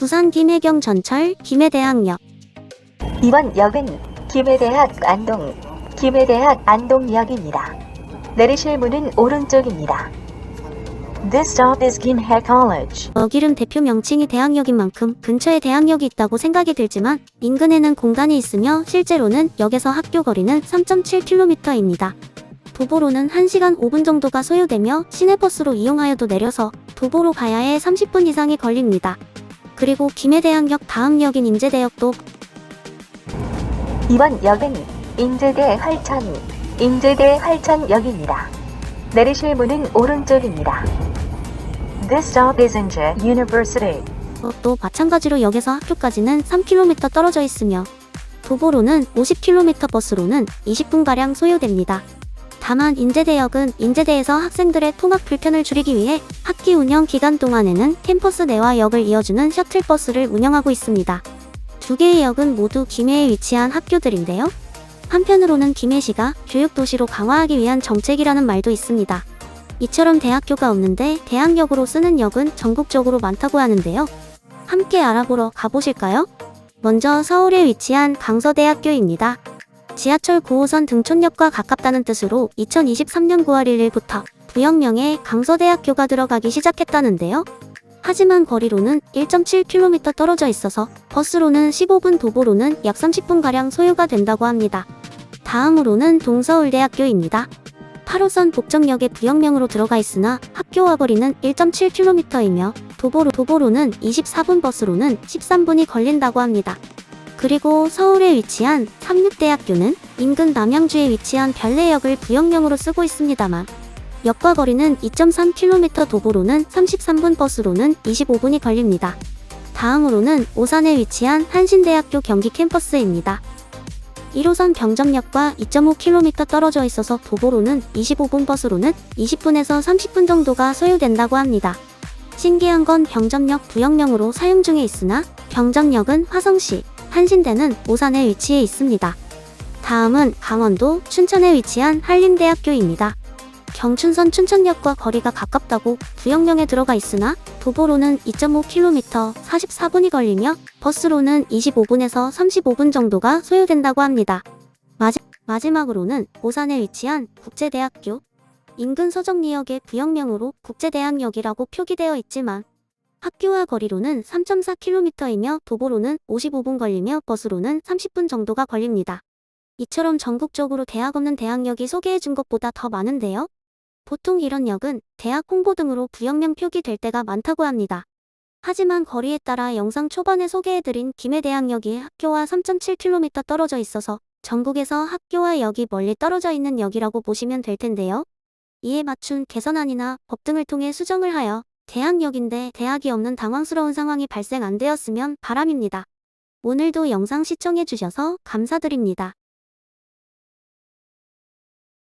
부산 김해경 전철 김해대학역 이번 역은 김해대학 안동, 김해대학 안동역입니다. 내리실 문은 오른쪽입니다. This stop is Kinhae College. 여기름 대표 명칭이 대학역인 만큼 근처에 대학역이 있다고 생각이 들지만 인근에는 공단이 있으며 실제로는 역에서 학교 거리는 3.7km입니다. 도보로는 1시간 5분 정도가 소요되며 시내버스로 이용하여도 내려서 도보로 가야 해 30분 이상이 걸립니다. 그리고 김해대학역 다음 역인 인제대역도 이번 역은 인제대 활천, 인제대 활천역입니다. 내리실 문은 오른쪽입니다. This stop is Inje University. 또 마찬가지로 역에서 학교까지는 3km 떨어져 있으며 도보로는 50km 버스로는 20분가량 소요됩니다. 다만 인제대역은 인제대에서 학생들의 통학 불편을 줄이기 위해 학기 운영 기간 동안에는 캠퍼스 내와 역을 이어주는 셔틀버스를 운영하고 있습니다. 두 개의 역은 모두 김해에 위치한 학교들인데요. 한편으로는 김해시가 교육도시로 강화하기 위한 정책이라는 말도 있습니다. 이처럼 대학교가 없는데 대학역으로 쓰는 역은 전국적으로 많다고 하는데요. 함께 알아보러 가보실까요? 먼저 서울에 위치한 강서대학교입니다. 지하철 9호선 등촌역과 가깝다는 뜻으로 2023년 9월 1일부터 부역명에 강서대학교가 들어가기 시작했다는데요. 하지만 거리로는 1.7km 떨어져 있어서 버스로는 15분 도보로는 약 30분가량 소요가 된다고 합니다. 다음으로는 동서울대학교입니다. 8호선 복정역에 부역명으로 들어가 있으나 학교와 거리는 1.7km이며 도보로, 도보로는 24분 버스로는 13분이 걸린다고 합니다. 그리고 서울에 위치한 삼육대학교는 인근 남양주에 위치한 별내역을 부역명으로 쓰고 있습니다만 역과 거리는 2.3km 도보로는 33분 버스로는 25분이 걸립니다. 다음으로는 오산에 위치한 한신대학교 경기 캠퍼스입니다. 1호선 병점역과 2.5km 떨어져 있어서 도보로는 25분 버스로는 20분에서 30분 정도가 소요된다고 합니다. 신기한 건 병점역 부역명으로 사용 중에 있으나 병점역은 화성시, 한신대는 오산에 위치해 있습니다. 다음은 강원도 춘천에 위치한 한림대학교입니다. 경춘선 춘천역과 거리가 가깝다고 부역명에 들어가 있으나 도보로는 2.5km 44분이 걸리며 버스로는 25분에서 35분 정도가 소요된다고 합니다. 마지, 마지막으로는 오산에 위치한 국제대학교 인근 서정리역의 부역명으로 국제대학역이라고 표기되어 있지만 학교와 거리로는 3.4km이며 도보로는 55분 걸리며 버스로는 30분 정도가 걸립니다. 이처럼 전국적으로 대학 없는 대학역이 소개해준 것보다 더 많은데요. 보통 이런 역은 대학 홍보 등으로 부역명 표기될 때가 많다고 합니다. 하지만 거리에 따라 영상 초반에 소개해드린 김해대학역이 학교와 3.7km 떨어져 있어서 전국에서 학교와 역이 멀리 떨어져 있는 역이라고 보시면 될 텐데요. 이에 맞춘 개선안이나 법 등을 통해 수정을 하여 대학역인데 대학이 없는 당황스러운 상황이 발생 안 되었으면 바람입니다. 오늘도 영상 시청해주셔서 감사드립니다.